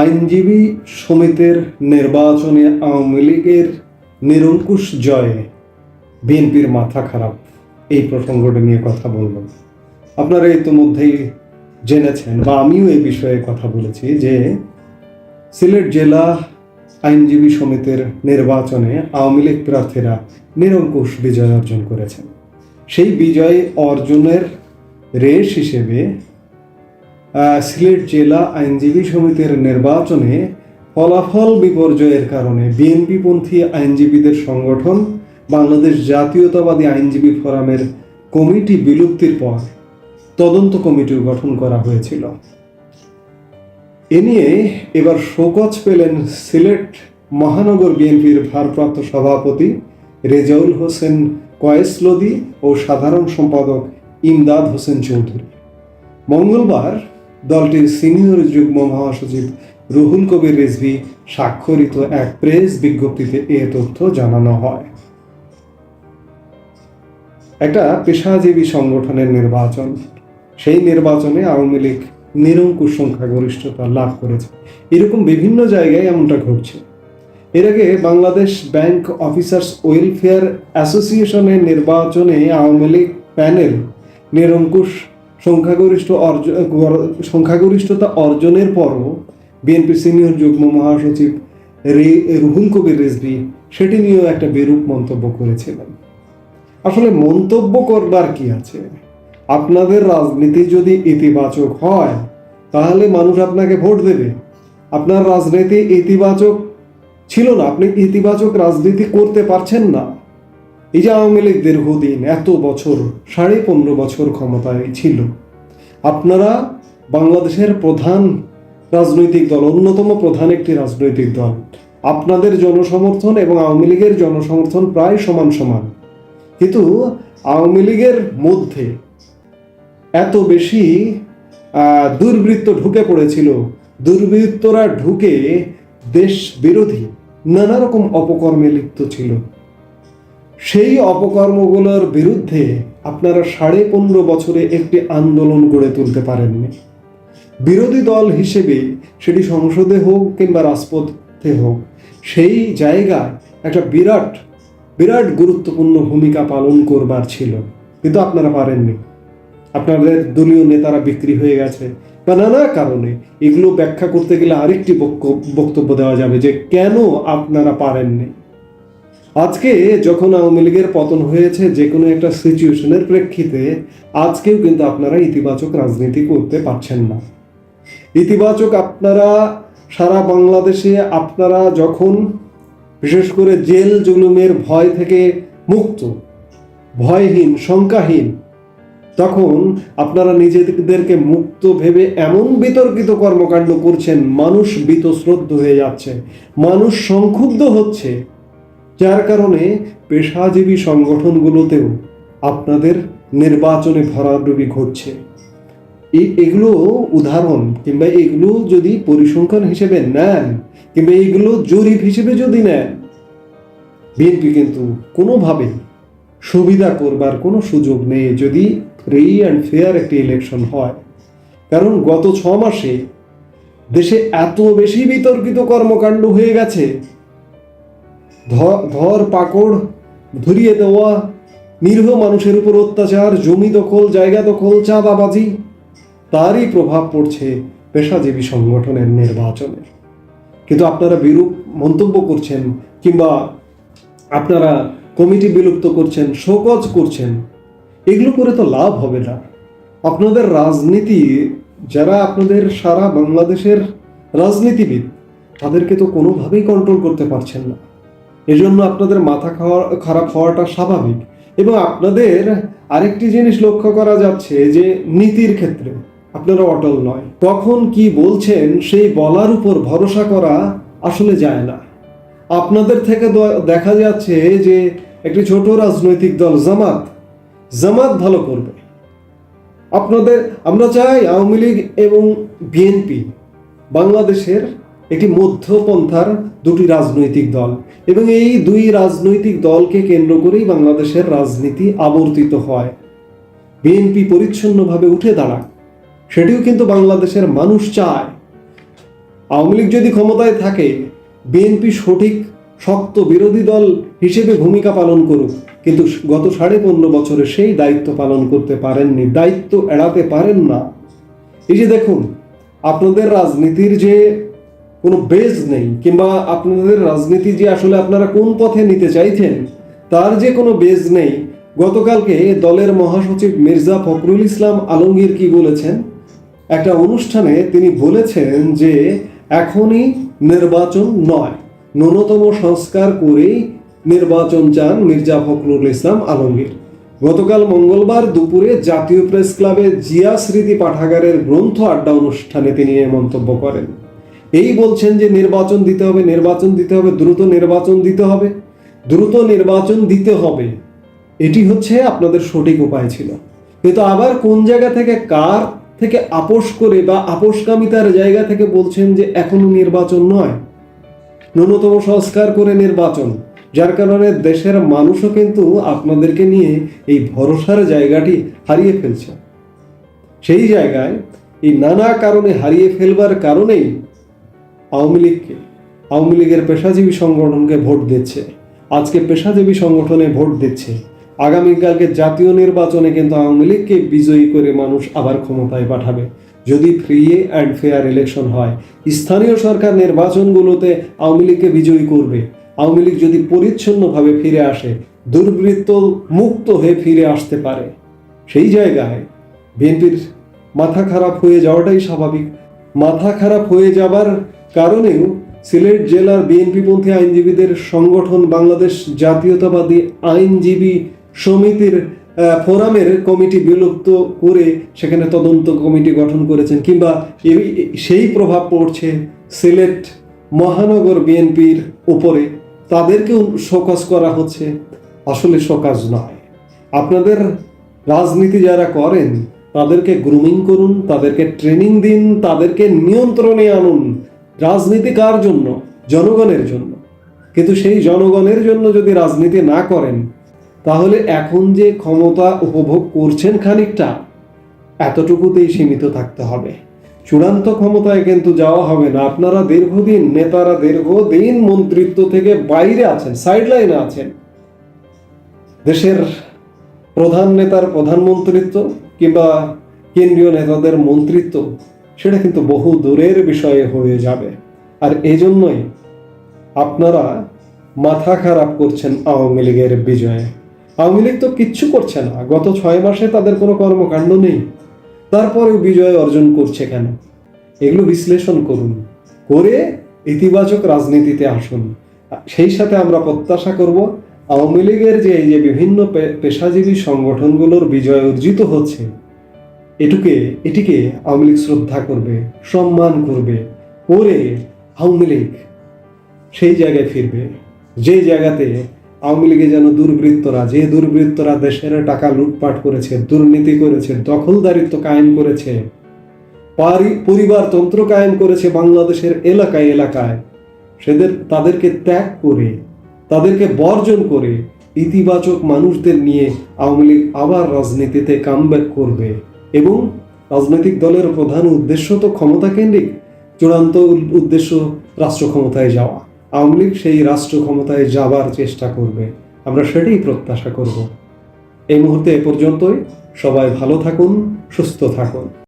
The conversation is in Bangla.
আইনজীবী সমিতির নির্বাচনে আওয়ামী লীগের নিরঙ্কুশ জয়ে বিএনপির মাথা খারাপ। এই প্রসঙ্গটা নিয়ে কথা বলব। আপনারা ইতিমধ্যেই জেনেছেন বা আমিও এই বিষয়ে কথা বলেছি যে সিলেট জেলা আইনজীবী সমিতির নির্বাচনে আওয়ামী লীগ প্রার্থীরা নিরঙ্কুশ বিজয় অর্জন করেছেন। সেই বিজয় অর্জনের রেশ হিসেবে সিলেট জেলা আইনজীবী সমিতির নির্বাচনে ফলাফল বিপর্যয়ের কারণে বিএনপিপন্থী আইনজীবীদের সংগঠন, বাংলাদেশ জাতীয়তাবাদী আইনজীবী ফোরামের কমিটি বিলুপ্তির পর তদন্ত কমিটিও গঠন করা হয়েছিল। এ নিয়ে এবার শোকজ পেলেন সিলেট মহানগর বিএনপির ভারপ্রাপ্ত সভাপতি রেজাউল হোসেন কয়েসলদি ও সাধারণ সম্পাদক ইমদাদ হোসেন চৌধুরী। মঙ্গলবার দলটির সিনিয়র যুগ্ম মহাসচিব রুহুল কবির রিজভি স্বাক্ষরিত এক প্রেস বিজ্ঞপ্তিতে এ তথ্য জানানো হয়। একটা পেশাজীবী সংগঠনের নির্বাচন। সেই নির্বাচনে আওয়ামী লীগ নিরঙ্কুশ সংখ্যাগরিষ্ঠতা লাভ করেছে। এরকম বিভিন্ন জায়গায় এমনটা ঘটছে। এর আগে বাংলাদেশ ব্যাংক অফিসার্স ওয়েলফেয়ার অ্যাসোসিয়েশনের নির্বাচনে আওয়ামী লীগ প্যানেল নিরঙ্কুশ সংখ্যাগরিষ্ঠ অর্জন সংখ্যাগরিষ্ঠতা অর্জনের পরও বিএনপি সিনিয়র যুগ্ম মহাসচিব রে রুহুল কবির রিজভি সেটি নিয়েও একটা বিরূপ মন্তব্য করেছিলেন। আসলে মন্তব্য করবার কি আছে? আপনাদের রাজনীতি যদি ইতিবাচক হয়, তাহলে মানুষ আপনাকে ভোট দেবে। আপনার রাজনীতি ইতিবাচক ছিল না, আপনি ইতিবাচক রাজনীতি করতে পারছেন না। এই যে আওয়ামী লীগ দীর্ঘদিন, এত বছর, সাড়ে পনেরো বছর ক্ষমতায় ছিল। আপনারা বাংলাদেশের প্রধান রাজনৈতিক দল, অন্যতম প্রধান একটি রাজনৈতিক দল। আপনাদের জনসমর্থন এবং আওয়ামী লীগের জনসমর্থন প্রায় সমান সমান। কিন্তু আওয়ামী লীগের মধ্যে এত বেশি দুর্বৃত্ত ঢুকে পড়েছিল। দুর্বৃত্তরা ঢুকে দেশ বিরোধী নানা রকম অপকর্মে লিপ্ত ছিল। সেই অপকর্মগুলোর বিরুদ্ধে আপনারা সাড়ে পনেরো বছরে একটি আন্দোলন গড়ে তুলতে পারেননি। বিরোধী দল হিসেবে সেটি সংসদে হোক কিংবা রাজপথে হোক, সেই জায়গায় একটা বিরাট বিরাট গুরুত্বপূর্ণ ভূমিকা পালন করবার ছিল। কিন্তু আপনারা পারেননি। আপনাদের দলীয় নেতারা বিক্রি হয়ে গেছে। বা নানা কারণে এগুলো ব্যাখ্যা করতে গেলে আরেকটি বক্তব্য দেওয়া যাবে যে কেন আপনারা পারেননি। আজকে যখন আওয়ামী লীগের পতন হয়েছে যে কোনো একটা সিচুয়েশনের প্রেক্ষিতে, আজকেও কিন্তু আপনারা ইতিবাচক রাজনীতি করতে পারছেন না। ইতিবাচক আপনারা সারা বাংলাদেশে আপনারা যখন, বিশেষ করে জেল জুলুমের ভয় থেকে মুক্ত, ভয়হীন, শঙ্কাহীন, তখন আপনারা নিজেদেরকে মুক্ত ভেবে এমন বিতর্কিত কর্মকাণ্ড করছেন, মানুষ বীতশ্রদ্ধ হয়ে যাচ্ছে, মানুষ সংক্ষুব্ধ হচ্ছে যার কারণে পেশাজীবী সংগঠনগুলোতেও আপনাদের নির্বাচনে ভরাডুবি ঘটছে। এগুলো উদাহরণ কিংবা এগুলো যদি পরিসংখ্যান হিসেবে নেন কিংবা এগুলো জরিপ হিসেবে যদি নেন, বিএনপি কিন্তু কোনোভাবে সুবিধা করবার কোনো সুযোগ নেই যদি ফ্রি অ্যান্ড ফেয়ার একটি ইলেকশন হয়। কারণ গত ছ মাসে দেশে এত বেশি বিতর্কিত কর্মকাণ্ড হয়ে গেছে ধর পাকড় ধরিয়ে দেওয়া, নিরীহ মানুষের উপর অত্যাচার, জমি দখল, জায়গা দখল, চাঁদাবাজি, তারই প্রভাব পড়ছে পেশাজীবী সংগঠনের নির্বাচনে। কিন্তু আপনারা বিরূপ মন্তব্য করছেন কিংবা আপনারা কমিটি বিলুপ্ত করছেন, শোকজ করছেন, এগুলো করে তো লাভ হবে না। আপনাদের রাজনীতি, যারা আপনাদের সারা বাংলাদেশের রাজনীতিবিদ, তাদেরকে তো কোনোভাবেই কন্ট্রোল করতে পারছেন না। এজন্য আপনাদের মাথা খাওয়া, খারাপ হওয়াটা স্বাভাবিক। এবং আপনাদের আরেকটি জিনিস লক্ষ্য করা যাচ্ছে যে নীতির ক্ষেত্রে আপনারা অটল নয়। কখন কি বলছেন সেই বলার উপর ভরসা করা আসলে যায় না। আপনাদের থেকে দেখা যাচ্ছে যে একটি ছোট রাজনৈতিক দল জামাত জামাত ভালো করবে। আপনাদের, আমরা চাই আওয়ামী লীগ এবং বিএনপি বাংলাদেশের একটি মধ্যপন্থার দুটি রাজনৈতিক দল এবং এই দুই রাজনৈতিক দলকে কেন্দ্র করেই বাংলাদেশের রাজনীতি আবর্তিত হয়। বিএনপি পরিচ্ছন্নভাবে উঠে দাঁড়ায়। সেটিও কিন্তু বাংলাদেশের মানুষ চায়। আওয়ামী লীগ যদি ক্ষমতায় থাকে, বিএনপি সঠিক, শক্ত বিরোধী দল হিসেবে ভূমিকা পালন করুক। কিন্তু গত সাড়ে পনেরো বছরে সেই দায়িত্ব পালন করতে পারেননি, দায়িত্ব এড়াতে পারেন না। এই যে দেখুন, আপনাদের রাজনীতির যে কোনো বেজ নেই, কিংবা আপনাদের রাজনীতি যে আসলে আপনারা কোন পথে নিতে চাইছেন, তার যে কোনো বেজ নেই। গতকালকে দলের মহাসচিব মির্জা ফখরুল ইসলাম আলমগীর কি বলেছেন? একটা অনুষ্ঠানে তিনি বলেছেন যে, এখনই নির্বাচন নয়। ন্যূনতম সংস্কার করেই নির্বাচন চান মির্জা ফখরুল ইসলাম আলমগীর। গতকাল মঙ্গলবার দুপুরে জাতীয় প্রেস ক্লাবে জিয়া স্মৃতি পাঠাগারের গ্রন্থ আড্ডা অনুষ্ঠানে তিনি এ মন্তব্য করেন। এই বলছেন যে নির্বাচন দিতে হবে, নির্বাচন দিতে হবে, দ্রুত নির্বাচন দিতে হবে, দ্রুত নির্বাচন দিতে হবে। এটি হচ্ছে আপনাদের সঠিক উপায় ছিল। কিন্তু আবার কোন জায়গা থেকে, কার থেকে আপোষ করে বা আপোষকামিতার জায়গা থেকে বলছেন যে এখনও নির্বাচন নয়? ন্যূনতম সংস্কার করে নির্বাচন, যার কারণে দেশের মানুষও কিন্তু আপনাদেরকে নিয়ে এই ভরসার জায়গাটি হারিয়ে ফেলছে। সেই জায়গায় এই নানা কারণে হারিয়ে ফেলবার কারণেই আওয়ামী লীগকে, আওয়ামী লীগের পেশাজীবী সংগঠনকে ভোট দিচ্ছে। আজকে পেশাজীবী সংগঠনে ভোট দিচ্ছে। আগামীকালকে জাতীয় নির্বাচনে কিন্তু আওয়ামী লীগকে বিজয়ী করে মানুষ আবার ক্ষমতায় পাঠাবে। যদি ফ্রি অ্যান্ড ফেয়ার ইলেকশন হয়, স্থানীয় সরকার নির্বাচনগুলোতে আওয়ামী লীগকে বিজয়ী করবে। আওয়ামী লীগ যদি পরিচ্ছন্নভাবে ফিরে আসে, দুর্বৃত্ত মুক্ত হয়ে ফিরে আসতে পারে। সেই জায়গায় বিএনপির মাথা খারাপ হয়ে যাওয়াটাই স্বাভাবিক। মাথা খারাপ হয়ে যাবার কারণেও সিলেট জেলার বিএনপিপন্থী আইনজীবীদের সংগঠন বাংলাদেশ জাতীয়তাবাদী আইনজীবী সমিতির ফোরামের কমিটি বিলুপ্ত করে সেখানে তদন্ত কমিটি গঠন করেছেন কিংবা সেই প্রভাব পড়ছে সিলেট মহানগর বিএনপির উপরে। তাদেরকেও শোকজ করা হচ্ছে। আসলে শোকাজ নয়। আপনাদের রাজনীতি যারা করেন, তাদেরকে গ্রুমিং করুন, তাদেরকে ট্রেনিং দিন, তাদেরকে নিয়ন্ত্রণে আনুন। রাজনীতি কার জন্য? জনগণের জন্য। কিন্তু সেই জনগণের জন্য যদি রাজনীতি না করেন, তাহলে এখন যে ক্ষমতা উপভোগ করছেন খানিকটা, এতটুকুতেই সীমিত থাকতে হবে। চূড়ান্ত ক্ষমতায় কিন্তু যাওয়া হবে না। আপনারা দীর্ঘদিন, নেতারা দীর্ঘদিন মন্ত্রিত্ব থেকে বাইরে আছেন সাইড লাইনে আছেন। দেশের প্রধান নেতার প্রধানমন্ত্রিত্ব কিংবা কেন্দ্রীয় নেতাদের মন্ত্রিত্ব সেটা কিন্তু বহু দূরের বিষয়ে হয়ে যাবে। আর এজন্যই আপনারা মাথা খারাপ করছেন আওয়ামী লীগের বিজয়ে। আওয়ামী লীগ তো কিচ্ছু করছে না। গত ছয় মাসে তাদের কোনো কর্মকাণ্ড নেই। তারপরেও বিজয় অর্জন করছে কেন? এগুলো বিশ্লেষণ করুন। করে ইতিবাচক রাজনীতিতে আসুন। সেই সাথে আমরা প্রত্যাশা করব, আওয়ামী লীগের যে এই যে বিভিন্ন পেশাজীবী সংগঠনগুলোর বিজয় অর্জিত হচ্ছে এটুকে, এটিকে আওয়ামী লীগ শ্রদ্ধা করবে, সম্মান করবে, করে আওয়ামী লীগ সেই জায়গায় ফিরবে। যে জায়গাতে আওয়ামী লীগে যেন দুর্বৃত্তরা, যে দুর্বৃত্তরা দেশের টাকা লুটপাট করেছে, দুর্নীতি করেছে, দখলদারিত্ব কায়েম করেছে, পারি- পরিবারতন্ত্র কায়েম করেছে বাংলাদেশের এলাকায় এলাকায়, সেদের, তাদেরকে ত্যাগ করে, তাদেরকে বর্জন করে ইতিবাচক মানুষদের নিয়ে আওয়ামী লীগ আবার রাজনীতিতে কামব্যাক করবে। এবং রাজনৈতিক দলের প্রধান উদ্দেশ্য তো ক্ষমতা কেন্দ্রিক, চূড়ান্ত উদ্দেশ্য রাষ্ট্র ক্ষমতায় যাওয়া। আওয়ামী লীগ সেই রাষ্ট্র ক্ষমতায় যাবার চেষ্টা করবে। আমরা সেটাই প্রত্যাশা করব। এই মুহূর্তে এ পর্যন্তই। সবাই ভালো থাকুন, সুস্থ থাকুন।